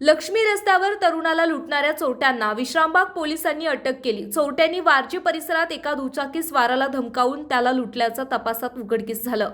लक्ष्मी रस्त्यावर तरुणाला लुटणाऱ्या चोरट्यांना विश्रामबाग पोलिसांनी अटक केली. चोरट्यांनी वारजे परिसरात एका दुचाकी स्वाराला धमकावून त्याला लुटल्याचं तपासात उघडकीस झालं.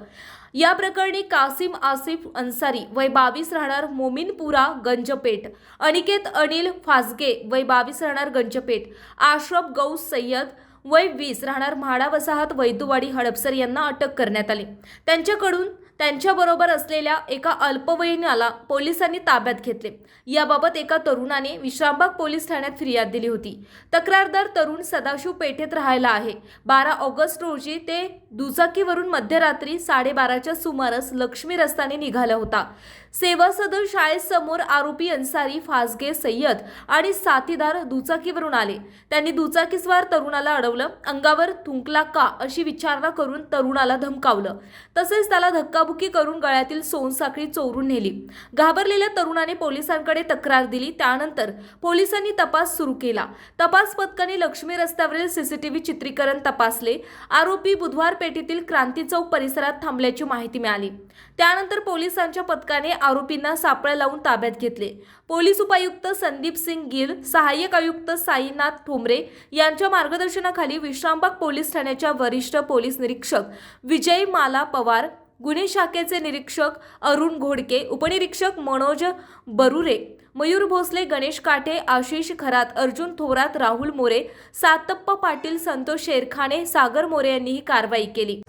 या प्रकरणी कासिम आसिफ अन्सारी वय बावीस राहणार मोमिनपुरा गंजपेठ अनिकेत अनिल फासगे वय बावीस राहणार गंजपेठ आश्रफ गौस सय्यद वय वीस राहणार म्हाडा वसाहत वैदुवाडी हडपसर यांना अटक करण्यात आली. त्यांच्याकडून त्यांच्याबरोबर असलेल्या एका अल्पवयीनाला पोलिसांनी ताब्यात घेतले. याबाबत एका तरुणाने विश्रामबाग पोलीस ठाण्यात फिर्याद दिली होती. तक्रारदार तरुण सदाशिव पेठेत राहायला आहे. बारा ऑगस्ट रोजी ते दुचाकीवरून मध्यरात्री साडेबाराच्या सुमारास लक्ष्मी रस्त्याने निघाला होता. सेवा सदन शाळेसमोर आरोपी अन्सारी फासगे सय्यद आणि साथीदार दुचाकीवरून आले. त्यांनी दुचाकीस्वार तरुणाला अडवलं अंगावर थुंकला का अशी विचारणा करून तरुणाला धमकावलं. तसेच त्याला धक्का धक्काबुक्की करून गळ्यातील सोनसाखळी चोरून नेली. घाबरलेल्या तरुणाने पोलिसांकडे तक्रार दिली. त्यानंतर पोलिसांनी तपास सुरू केला. तपास पथकाने लक्ष्मी रस्त्यावरील सीसीटीव्ही चित्रीकरण तपासले. आरोपी बुधवार पेठेतील क्रांती चौक परिसरात थांबल्याची माहिती मिळाली. त्यानंतर पोलिसांच्या पथकाने आरोपींना सापळा लावून ताब्यात घेतले. पोलीस उपायुक्त संदीप सिंग गिल सहाय्यक आयुक्त साईनाथ ठोंबरे यांच्या मार्गदर्शनाखाली विश्रामबाग पोलीस ठाण्याच्या वरिष्ठ पोलीस निरीक्षक विजय माला पवार गुन्हे शाखेचे निरीक्षक अरुण घोडके उपनिरीक्षक मनोज बरुरे मयूर भोसले गणेश काठे आशिष खरात अर्जुन थोरात राहुल मोरे सातप्पा पाटील संतोष शेरखाने सागर मोरे यांनी ही कारवाई केली.